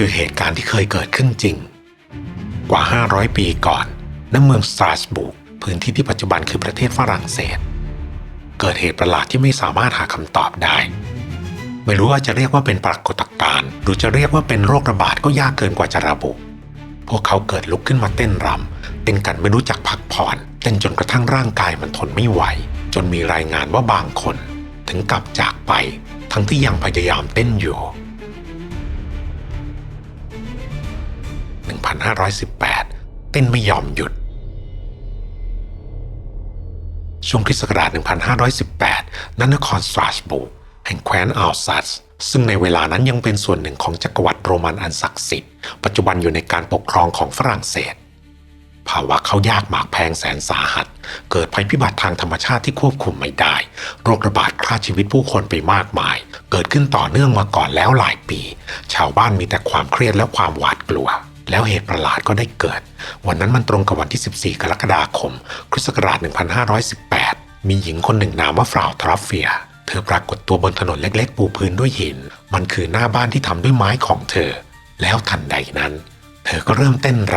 คือเหตุการณ์ที่เคยเกิดขึ้นจริง กว่า 500 ปีก่อนณเมืองสตราสบูร์กพื้นที่ที่ปัจจุบันคือประเทศฝรั่งเศส เกิดเหตุประหลาดที่ไม่สามารถหาคำตอบได้ ไม่รู้ว่าจะเรียกว่าเป็นปรากฏการณ์หรือจะเรียกว่าเป็นโรคระบาดก็ยากเกินกว่าจะระบุ พวกเขาเกิดลุกขึ้นมาเต้นรำเต้นกันไม่รู้จักพักผ่อนเต้นจนกระทั่งร่างกายมันทนไม่ไหว จนมีรายงานว่าบางคน ถึงกับจากไป ทั้งที่ยังพยายามเต้นอยู่ 1518 เต้นไม่ยอมหยุด ช่วงคริสต์ศักราช 1518นันนครสตราสบูร์กแห่งแคว้นอัลซัสซึ่งในเวลานั้นยังเป็นส่วนหนึ่งของจักรวรรดิโรมันอันศักดิ์สิทธิ์ ปัจจุบันอยู่ในการปกครองของฝรั่งเศส ภาวะเขายากหมากแพงแสนสาหัส เกิดภัยพิบัติทางธรรมชาติที่ควบคุมไม่ได้ โรคระบาดฆ่าชีวิตผู้คนไปมากมาย เกิดขึ้นต่อเนื่องมาก่อนแล้วหลายปี ชาวบ้านมีแต่ความเครียดและความหวาดกลัว แล้วเหตุประหลาดก็ได้เกิด วันนั้นมันตรงกับวันที่ 14 กรกฎาคม คริสต์ศักราช 1518 มีหญิงคนหนึ่งนามว่าฟราวทรัฟเฟีย เธอปรากฏตัวบนถนนเล็กๆ ปูพื้นด้วยหิน มันคือหน้าบ้านที่ทำด้วยไม้ของเธอ แล้วทันใดนั้น เธอก็เริ่มเต้นร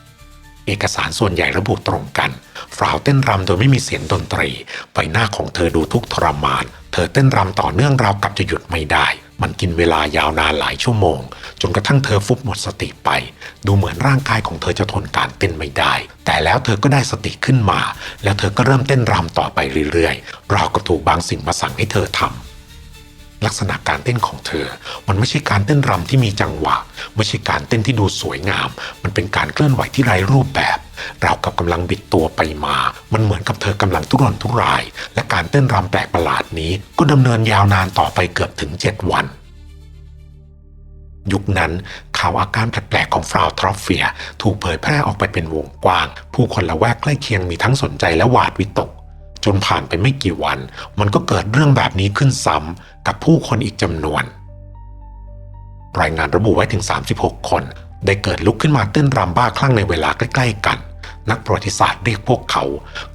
ำ เอกสารส่วนใหญ่ระบุตรงกัน ฟราวเต้นรำโดยไม่มีเสียงดนตรี ใบหน้าของเธอดูทุกข์ทรมาน เธอเต้นรำต่อเนื่องราวกับจะหยุดไม่ได้ มันกินเวลายาวนานหลายชั่วโมง จนกระทั่งเธอฟุบหมดสติไป ดูเหมือนร่างกายของเธอจะทนการเต้นไม่ได้ แต่แล้วเธอก็ได้สติขึ้นมา แล้วเธอก็เริ่มเต้นรำต่อไปเรื่อยๆราวกับถูกบางสิ่งมาสั่งให้เธอทำลักษณะการเต้นของเธอ มันไม่ใช่การเต้นรำที่มีจังหวะ ไม่ใช่การเต้นที่ดูสวยงาม มันเป็นการเคลื่อนไหวที่ไร้รูปแบบ เรากับกำลังบิดตัวไปมา มันเหมือนกับเธอกำลังทุรนทุราย และการเต้นรำแปลกประหลาดนี้ก็ดำเนินยาวนานต่อไปเกือบถึง7วัน ยุคนั้นข่าวอาการแปลกๆของฟราวทรอฟเฟีย ถูกเผยแพร่ออกไปเป็นวงกว้าง ผู้คนละแวกใกล้เคียงมีทั้งสนใจและหวาดวิตกจนผ่านไปไม่กี่วัน มันก็เกิดเรื่องแบบนี้ขึ้นซ้ำกับผู้คนอีกจำนวน รายงานระบุไว้ถึง 36 คน ได้เกิดลุกขึ้นมาเต้นรำบ้าคลั่งในเวลาใกล้ ๆ กัน นักประวัติศาสตร์เรียกพวกเขา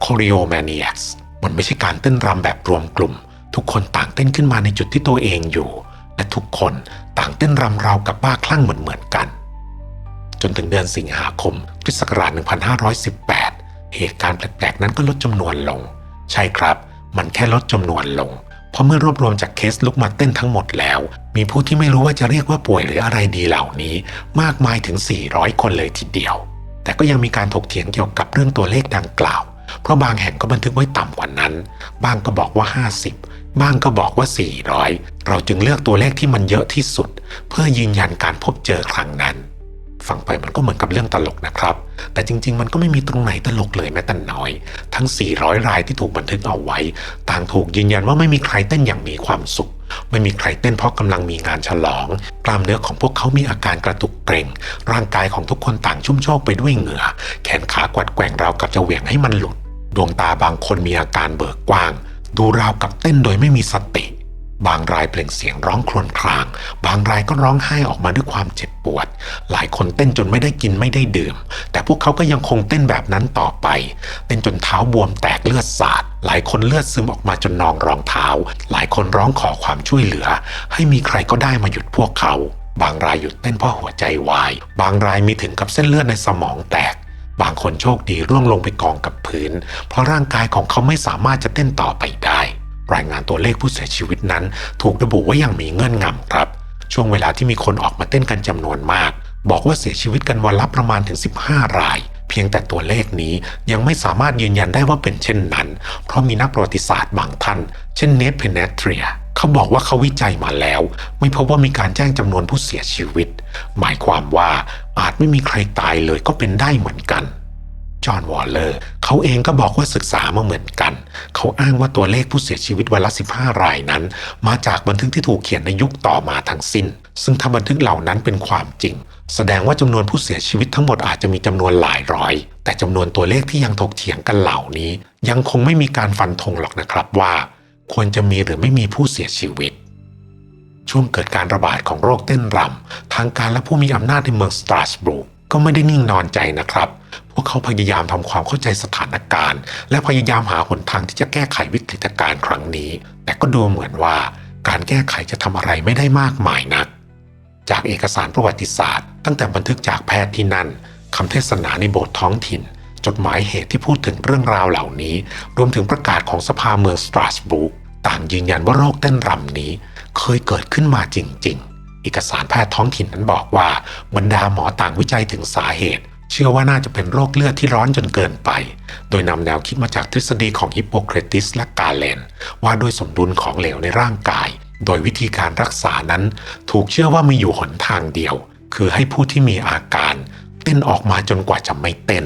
choreomaniacs มันไม่ใช่การเต้นรำแบบรวมกลุ่ม ทุกคนต่างเต้นขึ้นมาในจุดที่ตัวเองอยู่ และทุกคนต่างเต้นรำราวกับบ้าคลั่งเหมือนๆกัน จนถึงเดือนสิงหาคมคริสต์ศักราช 1518 เหตุการณ์แปลกๆนั้นก็ลดจำนวนลง ใช่ครับ มันแค่ลดจำนวนลง เพราะเมื่อรวบรวมจากเคสลุกมาเต้นทั้งหมดแล้ว มีผู้ที่ไม่รู้ว่าจะเรียกว่าป่วยหรืออะไรดีเหล่านี้ มากมายถึง 400 คนเลยทีเดียว แต่ก็ยังมีการถกเถียงเกี่ยวกับเรื่องตัวเลขดังกล่าว เพราะบางแห่งก็บันทึกไว้ต่ำกว่านั้น บ้างก็บอกว่า 50 บ้างก็บอกว่า 400 เราจึงเลือกตัวเลขที่มันเยอะที่สุด เพื่อยืนยันการพบเจอครั้งนั้น ฟังไปมันก็เหมือนกับเรื่องตลกนะครับ แต่จริง ๆ มันก็ไม่มีตรงไหนตลกเลยแม้แต่น้อย ทั้ง 400 รายที่ถูกบันทึกเอาไว้ ต่างถูกยืนยันว่าไม่มีใครเต้นอย่างมีความสุข ไม่มีใครเต้นเพราะกำลังมีงานฉลอง กล้ามเนื้อของพวกเขามีอาการกระตุกเกร็ง ร่างกายของทุกคนต่างชุ่มโชกไปด้วยเหงื่อ แขนขากวัดแกว่งราวกับจะเหวี่ยงให้มันหลุด ดวงตาบางคนมีอาการเบิกกว้าง ดูราวกับเต้นโดยไม่มีสติ บางรายเปล่งเสียงร้องครวญคราง บางรายก็ร้องไห้ออกมาด้วยความเจ็บปวด หลายคนเต้นจนไม่ได้กินไม่ได้ดื่ม แต่พวกเขาก็ยังคงเต้นแบบนั้นต่อไป เต้นจนเท้าบวมแตกเลือดสาด หลายคนเลือดซึมออกมาจนนองรองเท้า หลายคนร้องขอความช่วยเหลือ ให้มีใครก็ได้มาหยุดพวกเขา บางรายหยุดเต้นเพราะหัวใจวาย บางรายมีถึงกับเส้นเลือดในสมองแตกบางคนโชคดีร่วงลงไปกองกับพื้น เพราะร่างกายของเขาไม่สามารถจะเต้นต่อไปได้ รายงานตัวเลขผู้เสียชีวิตนั้น ถูกระบุว่ายังมีเงื่อนงำครับ ช่วงเวลาที่มีคนออกมาเต้นกันจำนวนมาก บอกว่าเสียชีวิตกันวันละประมาณถึง 15 ราย เพียงแต่ตัวเลขนี้ยังไม่สามารถยืนยันได้ว่าเป็นเช่นนั้น เพราะมีนักประวัติศาสตร์บางท่าน เช่นเนทเพเนทเรียเขาบอกว่าเขาวิจัยมาแล้ว ไม่พบว่ามีการแจ้งจำนวนผู้เสียชีวิต หมายความว่าอาจไม่มีใครตายเลยก็เป็นได้เหมือนกัน จอห์นวอลเลอร์เขาเองก็บอกว่าศึกษามาเหมือนกัน เขาอ้างว่าตัวเลขผู้เสียชีวิตวันละ 15 รายนั้น มาจากบันทึกที่ถูกเขียนในยุคต่อมาทั้งสิ้น ซึ่งถ้าบันทึกเหล่านั้นเป็นความจริง แสดงว่าจำนวนผู้เสียชีวิตทั้งหมดอาจจะมีจำนวนหลายร้อย แต่จำนวนตัวเลขที่ยังถกเถียงกันเหล่านี้ ยังคงไม่มีการฟันธงหรอกนะครับว่า ควรจะมีหรือไม่มีผู้เสียชีวิตช่วงเกิดการระบาดของโรคเต้นรำทางการและผู้มีอำนาจในเมืองสตราสบูร์กก็ไม่ได้นิ่งนอนใจนะครับ วกเขาพยายามทำความเข้าใจสถานการณ์ และพยายามหาหนทางที่จะแก้ไขวิกฤตการณ์ครั้งนี้ แต่ก็ดูเหมือนว่าการแก้ไขจะทำอะไรไม่ได้มากมายนัก จากเอกสารประวัติศาสตร์ ตั้งแต่บันทึกจากแพทย์ที่นั่นคำเทศนาในโบสถ์ท้องถิ่น จดหมายเหตุที่พูดถึงเรื่องราวเหล่านี้ รวมถึงประกาศของสภาเมืองสตราสบูร์กต่างยืนยันว่าโรคเต้นรำนี้ เคยเกิดขึ้นมาจริง ๆ เอกสารแพทย์ท้องถิ่นนั้นบอกว่าบรรดาหมอต่างวิจัยถึงสาเหตุ เชื่อว่าน่าจะเป็นโรคเลือดที่ร้อนจนเกินไป โดยนำแนวคิดมาจากทฤษฎีของฮิปโปเครติสและกาเลน ว่าด้วยสมดุลของเหลวในร่างกาย โดยวิธีการรักษานั้น ถูกเชื่อว่ามีอยู่หนทางเดียว คือให้ผู้ที่มีอาการ เต้นออกมาจนกว่าจะไม่เต้น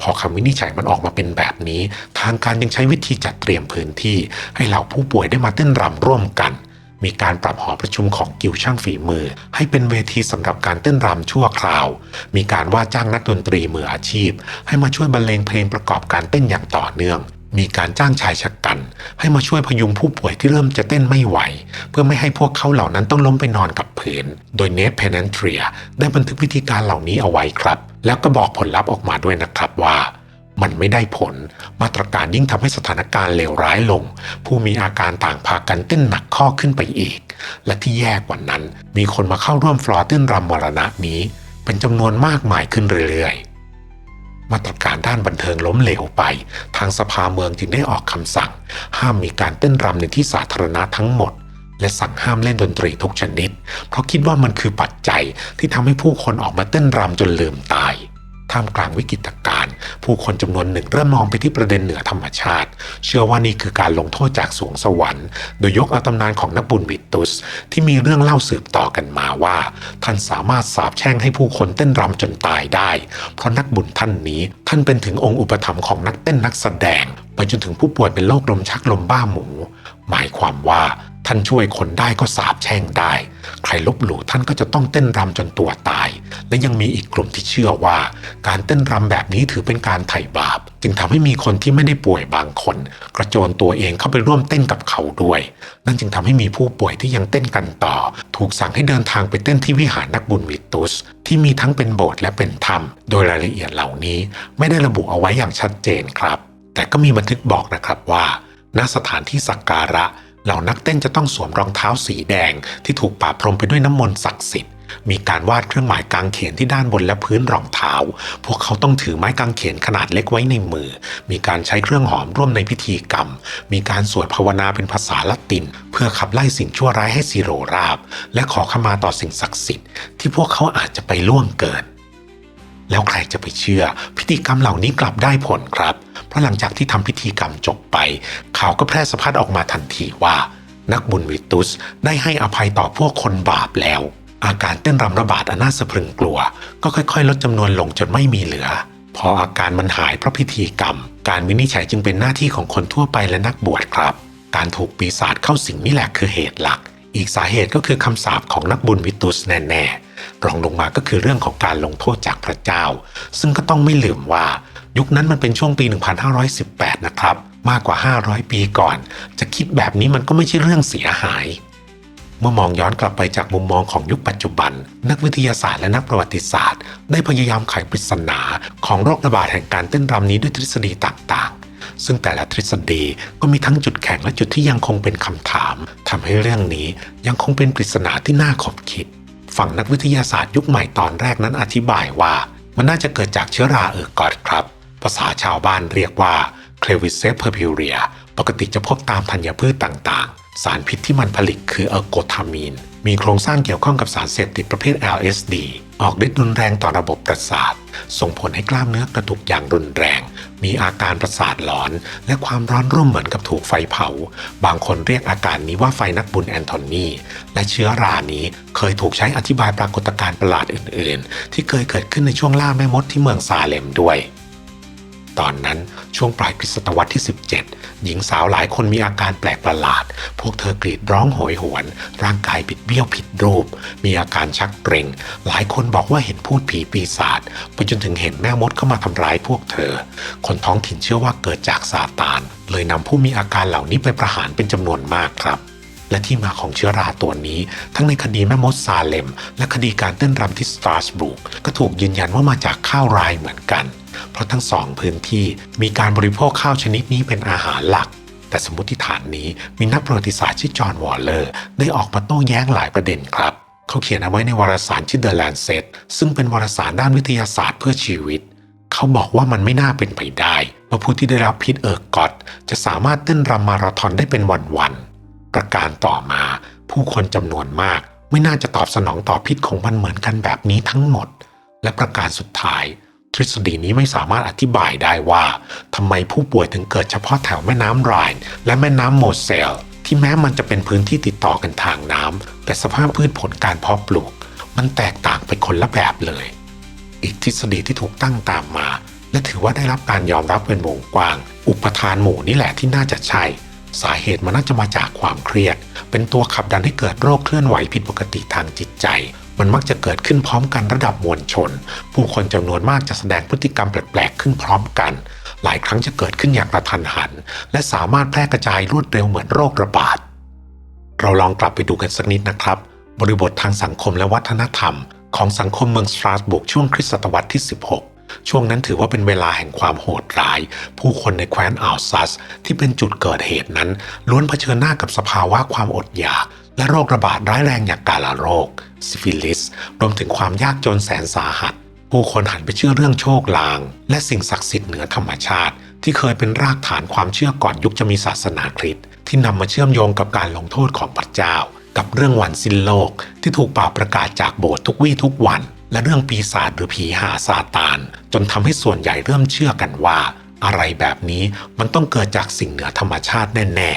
พอคำวินิจฉัยมันออกมาเป็นแบบนี้ ทางการยังใช้วิธีจัดเตรียมพื้นที่ ให้เหล่าผู้ป่วยได้มาเต้นรำร่วมกัน มีการปรับหอประชุมของกิวช่างฝีมือ ให้เป็นเวทีสำหรับการเต้นรำชั่วคราว มีการว่าจ้างนักดนตรีมืออาชีพ ให้มาช่วยบรรเลงเพลงประกอบการเต้นอย่างต่อเนื่อง มีการจ้างชายชะกัน ให้มาช่วยพยุงผู้ป่วยที่เริ่มจะเต้นไม่ไหว เพื่อไม่ให้พวกเขาเหล่านั้นต้องล้มไปนอนกับพื้น โดยเนทเพน n นเทรียได้บันทึกวิธีการเหล่านี้เอาไว้ครับ แล้วก็บอกผลลัพธ์ออกมาด้วยนะครับว่า มันไม่ได้ผล มาตรการยิ่งทำให้สถานการณ์เลวร้ายลง ผู้มีอาการต่างพากันเต้นหนักข้อขึ้นไปอีก และที่แย่กว่านั้น มีคนมาเข้าร่วมฟลอร์เต้นรำมรณะนี้ เป็นจำนวนมากมายขึ้นเรื่อยๆ มาตรการด้านบันเทิงล้มเหลวไป ทางสภาเมืองจึงได้ออกคำสั่ง ห้ามมีการเต้นรำในที่สาธารณะทั้งหมดและสั่งห้ามเล่นดนตรีทุกชนิด เพราะคิดว่ามันคือปัจจัยที่ทำให้ผู้คนออกมาเต้นรำจนลืมตาย ท่ามกลางวิกฤตการณ์ผู้คนจำนวนหนึ่งเริ่มมองไปที่ประเด็นเหนือธรรมชาติ เชื่อว่านี่คือการลงโทษจากสวงสวรรค์ โดยยกเอาตำนานของนักบุญวิตุส ที่มีเรื่องเล่าสืบต่อกันมาว่า ท่านสามารถสาบแช่งให้ผู้คนเต้นรำจนตายได้ เพราะนักบุญท่านนี้ ท่านเป็นถึงองค์อุปถัมภ์ของนักเต้นนักแสดง ไปจนถึงผู้ป่วยเป็นโรคลมชักลมบ้าหมู หมายความว่า ท่านช่วยคนได้ก็สาบแช่งได้ ใครลบหลู่ท่านก็จะต้องเต้นรำจนตัวตาย และยังมีอีกกลุ่มที่เชื่อว่า การเต้นรำแบบนี้ถือเป็นการไถ่บาป จึงทำให้มีคนที่ไม่ได้ป่วยบางคน กระโจนตัวเองเข้าไปร่วมเต้นกับเขาด้วย นั่นจึงทำให้มีผู้ป่วยที่ยังเต้นกันต่อ ถูกสั่งให้เดินทางไปเต้นที่วิหารนักบุญวิตุส ที่มีทั้งเป็นโบสถ์และเป็นถ้ำโดยรายละเอียดเหล่านี้ไม่ได้ระบุเอาไว้อย่างชัดเจนครับ แต่ก็มีบันทึกบอกนะครับว่าณสถานที่สักการะ เหล่านักเต้นจะต้องสวมรองเท้าสีแดง ที่ถูกปะพรมไปด้วยน้ำมนต์ศักดิ์สิทธิ์มีการวาดเครื่องหมายกางเขนที่ด้านบนและพื้นรองเท้า พวกเขาต้องถือไม้กางเขนขนาดเล็กไว้ในมือ มีการใช้เครื่องหอมร่วมในพิธีกรรม มีการสวดภาวนาเป็นภาษาละติน เพื่อขับไล่สิ่งชั่วร้ายให้สิโรราบ และขอขมาต่อสิ่งศักดิ์สิทธิ์ที่พวกเขาอาจจะไปล่วงเกิน แล้วใครจะไปเชื่อ พิธีกรรมเหล่านี้กลับได้ผลครับ ราะหลังจากที่ทำพิธีกรรมจบไป ข่าวก็แพร่สะพัดออกมาทันทีว่า นักบุญวิตุสได้ให้อภัยต่อพวกคนบาปแล้ว อาการเต้นรำระบาดอันน่าสะพรึงกลัว ก็ค่อยๆ ลดจำนวนลงจนไม่มีเหลือ พออาการมันหายเพราะพิธีกรรม การวินิจฉัยจึงเป็นหน้าที่ของคนทั่วไปและนักบวชครับ การถูกปีศาจเข้าสิงนี่แหละคือเหตุหลัก อีกสาเหตุก็คือคำสาปของนักบุญวิตุสแน่ๆรองลงมาก็คือเรื่องของการลงโทษจากพระเจ้า ซึ่งก็ต้องไม่ลืมว่า ยุคนั้นมันเป็นช่วงปี 1518 นะครับ มากกว่า 500 ปีก่อน จะคิดแบบนี้มันก็ไม่ใช่เรื่องเสียหาย เมื่อมองย้อนกลับไปจากมุมมองของยุคปัจจุบัน นักวิทยาศาสตร์และนักประวัติศาสตร์ ได้พยายามไขปริศนาของโรคระบาดแห่งการเต้นรำนี้ด้วยทฤษฎีต่างๆ ซึ่งแต่ละทฤษฎีก็มีทั้งจุดแข็งและจุดที่ยังคงเป็นคำถามทำให้เรื่องนี้ยังคงเป็นปริศนาที่น่าขบคิดฝั่งนักวิทยาศาสตร์ยุคใหม่ตอนแรกนั้นอธิบายว่า มันน่าจะเกิดจากเชื้อราเออร์กอดครับ ภาษาชาวบ้านเรียกว่า c l e v i s e p e r p u r i a ปกติจะพบตามธัญพืชต่างๆ สารพิษที่มันผลิตคือออร์โกทามีน มีโครงสร้างเกี่ยวข้องกับสารเสพติดประเภท LSD ออกฤทธิ์รุนแรงต่อระบบประสาท ส่งผลให้กล้ามเนื้อกระตุกอย่างรุนแรง มีอาการประสาทหลอน และความร้อนรุ่มเหมือนกับถูกไฟเผา บางคนเรียกอาการนี้ว่าไฟนักบุญแอนโทนีและเชื้อรานี้เคยถูกใช้อธิบายปรากฏการณ์ประหลาดอื่นๆ ที่เคยเกิดขึ้นในช่วงล่าแม่มดที่เมืองซาเลมด้วย ตอนนั้น ช่วงปลายคริสตวรรษที่ 17 หญิงสาวหลายคนมีอาการแปลกประหลาด พวกเธอกรีดร้องโหยหวน ร่างกายบิดเบี้ยวผิดรูป มีอาการชักเกร็ง หลายคนบอกว่าเห็นพูดผีปีศาจไปจนถึงเห็นแม่มดเข้ามาทำร้ายพวกเธอ คนท้องถิ่นเชื่อว่าเกิดจากซาตาน เลยนำผู้มีอาการเหล่านี้ไปประหารเป็นจำนวนมากครับ และที่มาของเชื้อราตัวนี้ ทั้งในคดีแม่มดซาเลม และคดีการเต้นรำที่สตราสบุกก็ถูกยืนยันว่ามาจากข้าวรายเหมือนกัน เพราะทั้งสองพื้นที่มีการบริโภคข้าวชนิดนี้เป็นอาหารหลักแต่สมมติฐานนี้มีนักประวัติศาสตร์ชื่อจอห์นวอลเลอร์ ได้ออกมาโต้แย้งหลายประเด็นครับ เขาเขียนเอาไว้ในวารสารชื่อ The Lancet ซึ่งเป็นวารสารด้านวิทยาศาสตร์เพื่อชีวิต เขาบอกว่ามันไม่น่าเป็นไปได้ว่าผู้ที่ได้รับพิษเออร์กอตจะสามารถเต้นรำมาราธอนได้เป็นวันๆ การต่อมา ผู้คนจำนวนมาก ไม่น่าจะตอบสนองต่อพิษของมันเหมือนกันแบบนี้ทั้งหมด และประการสุดท้าย ทฤษฎีนี้ไม่สามารถอธิบายได้ว่าทำไมผู้ป่วยถึงเกิดเฉพาะแถวแม่น้ำไรน์และแม่น้ำโมเซลที่แม้มันจะเป็นพื้นที่ติดต่อกันทางน้ำแต่สภาพพืชผลการเพาะปลูก มันแตกต่างไปคนละแบบเลย อีกทฤษฎีที่ถูกตั้งตามมา และถือว่าได้รับการยอมรับเป็นวงกว้าง อุปทานหมู่นี่แหละที่น่าจะใช่ สาเหตุมันน่าจะมาจากความเครียด เป็นตัวขับดันให้เกิดโรคเคลื่อนไหวผิดปกติทางจิตใจ มันมักจะเกิดขึ้นพร้อมกันระดับมวลชน ผู้คนจำนวนมากจะแสดงพฤติกรรมแปลกๆขึ้นพร้อมกัน หลายครั้งจะเกิดขึ้นอย่างกระทันหัน และสามารถแพร่กระจายรวดเร็วเหมือนโรคระบาด เราลองกลับไปดูกันสักนิดนะครับ บริบททางสังคมและวัฒนธรรม ของสังคมเมืองสตราสบุกช่วงคริสตศตวรรษที่ 16 ช่วงนั้นถือว่าเป็นเวลาแห่งความโหดร้าย ผู้คนในแคว้นอัลซัส ที่เป็นจุดเกิดเหตุนั้น ล้วนเผชิญหน้ากับสภาวะความอดอยาก และโรคระบาดร้ายแรงอย่างกาฬโรค ซิฟิลิส รวมถึงความยากจนแสนสาหัส ผู้คนหันไปเชื่อเรื่องโชคลาง และสิ่งศักดิ์สิทธิ์เหนือธรรมชาติ ที่เคยเป็นรากฐานความเชื่อก่อนยุคจะมีศาสนาคริสต์ที่นำมาเชื่อมโยงกับการลงโทษของพระเจ้า กับเรื่องวันสิ้นโลกที่ถูกป่าประกาศจากโบสถ์ทุกวี่ทุกวัน และเรื่องปีศาจหรือผีหาซาตาน จนทำให้ส่วนใหญ่เริ่มเชื่อกันว่า อะไรแบบนี้มันต้องเกิดจากสิ่งเหนือธรรมชาติแน่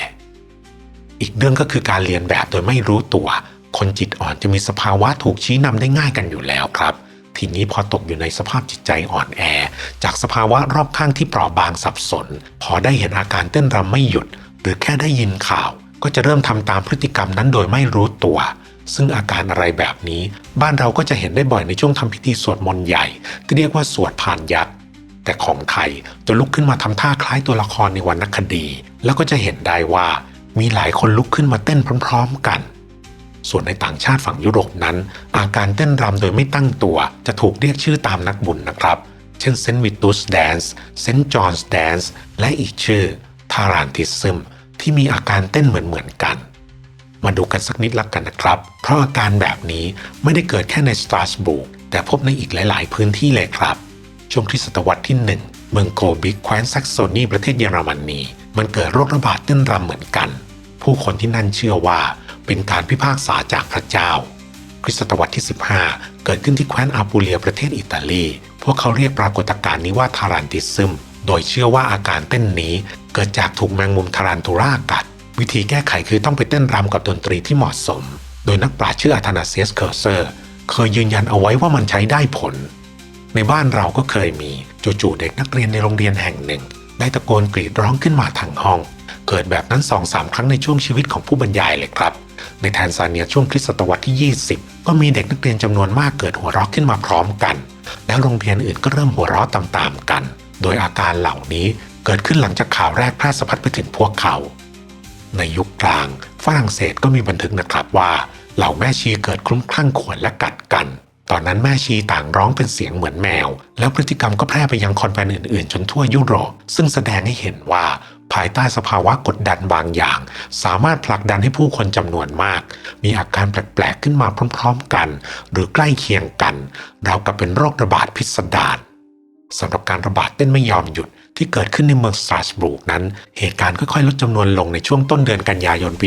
ๆ อีกเรื่องก็คือการเรียนแบบโดยไม่รู้ตัว คนจิตอ่อนจะมีสภาวะถูกชี้นำได้ง่ายกันอยู่แล้วครับทีนี้พอตกอยู่ในสภาพจิตใจอ่อนแอ จากสภาวะรอบข้างที่เปราะบางสับสน พอได้เห็นอาการเต้นรำไม่หยุด หรือแค่ได้ยินข่าว ก็จะเริ่มทำตามพฤติกรรมนั้นโดยไม่รู้ตัว ซึ่งอาการอะไรแบบนี้ บ้านเราก็จะเห็นได้บ่อยในช่วงทำพิธีสวดมนต์ใหญ่ ที่เรียกว่าสวดผ่านยักษ์แต่ของไทยจะลุกขึ้นมาทำท่าคล้ายตัวละครในวรรณคดี แล้วก็จะเห็นได้ว่ามีหลายคนลุกขึ้นมาเต้นพร้อม ๆ กัน ส่วนในต่างชาติฝั่งยุโรปนั้น อาการเต้นรำโดยไม่ตั้งตัว จะถูกเรียกชื่อตามนักบุญนะครับ เช่นเซนต์วิตุสแดนซ์เซนต์จอห์นส์แดนซ์และอีกชื่อทารานติซึมที่มีอาการเต้นเหมือนๆกัน มาดูกันสักนิดละกันนะครับ เพราะอาการแบบนี้ไม่ได้เกิดแค่ในสตราสบูร์กแต่พบในอีกหลาย ๆ พื้นที่เลยครับ ช่วงคริสตศตวรรษที่ 1 เมืองโกบิกแคว้นแซกโซนีประเทศเยอรมนีมันเกิดโรคระบาดเต้นรำเหมือนกัน ผู้คนที่นั่นเชื่อว่าเป็นการพิพากษาจากพระเจ้า คริสตศตวรรษที่ 15 เกิดขึ้นที่แคว้นอาปูเลียประเทศอิตาลี พวกเขาเรียกปรากฏการณ์นี้ว่าทารันติซึม โดยเชื่อว่าอาการเต้นนี้เกิดจากถูกแมงมุมทารันตูรากัด วิธีแก้ไขคือต้องไปเต้นรำกับดนตรีที่เหมาะสม โดยนักปราชญ์ชื่ออาธานาเซียสเคอร์เซอร์ เคยยืนยันเอาไว้ว่ามันใช้ได้ผล ในบ้านเราก็เคยมีจู่ๆเด็กนักเรียนในโรงเรียนแห่งหนึ่ง ได้ตะโกนกรีดร้องขึ้นมาทางห้อง เกิดแบบนั้นสองสามครั้งในช่วงชีวิตของผู้บรรยายเลยครับ ในแทนซาเนียช่วงคริสตศตวรรษที่ 20 ก็มีเด็กนักเรียนจำนวนมากเกิดหัวเราะขึ้นมาพร้อมกัน แล้วโรงเรียนอื่นก็เริ่มหัวเราะตามๆกัน โดยอาการเหล่านี้เกิดขึ้นหลังจากข่าวแรกแพร่สะพัดไปถึงพวกเขา ในยุคกลางฝรั่งเศสก็มีบันทึกนะครับว่าเหล่าแม่ชีเกิดคลุ้มคลั่งขวนและกัดกัน ตอนนั้นแม่ชีต่างร้องเป็นเสียงเหมือนแมว แล้วพฤติกรรมก็แพร่ไปยังคอนแวนต์อื่นๆ จนทั่วยุโรป ซึ่งแสดงให้เห็นว่าภายใต้สภาวะกดดันบางอย่าง สามารถผลักดันให้ผู้คนจำนวนมาก มีอาการแปลกๆขึ้นมาพร้อมๆกัน หรือใกล้เคียงกันราวกับเป็นโรคระบาดพิสดารสำหรับการระบาดเต้นไม่ยอมหยุด ที่เกิดขึ้นในเมืองสตราสบูร์กนั้น เหตุการณ์ค่อยๆลดจำนวนลงในช่วงต้นเดือนกันยายนปี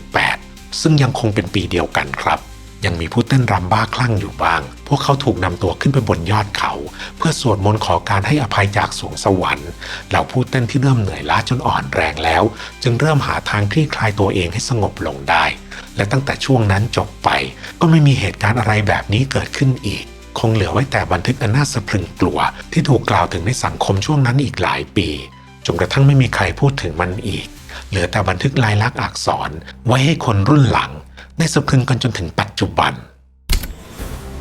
1518 ซึ่งยังคงเป็นปีเดียวกันครับ ยังมีผู้เต้นรำบ้าคลั่งอยู่บ้าง พวกเขาถูกนำตัวขึ้นไปบนยอดเขา เพื่อสวดมนต์ขอการให้อภัยจากสวงสวรรค์เหล่าผู้เต้นที่เริ่มเหนื่อยล้าจนอ่อนแรงแล้ว จึงเริ่มหาทางคลี่คลายตัวเองให้สงบลงได้ และตั้งแต่ช่วงนั้นจบไป ก็ไม่มีเหตุการณ์อะไรแบบนี้เกิดขึ้นอีก คงเหลือไว้แต่บันทึกอันน่าสะพรึงกลัว ที่ถูกกล่าวถึงในสังคมช่วงนั้นอีกหลายปีจนกระทั่งไม่มีใครพูดถึงมันอีก เหลือแต่บันทึกลายลักษณ์อักษรไว้ให้คนรุ่นหลัง ได้สะพรึงกันจนถึงปัจจุบัน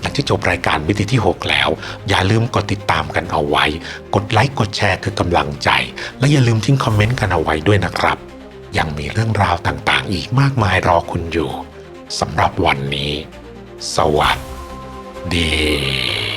หลังที่จบรายการวิธีที่ 6 แล้ว อย่าลืมกดติดตามกันเอาไว้ กดไลค์กดแชร์คือกำลังใจ และอย่าลืมทิ้งคอมเมนต์กันเอาไว้ด้วยนะครับ ยังมีเรื่องราวต่างๆ อีกมากมายรอคุณอยู่สำหรับวันนี้ สวัสดี de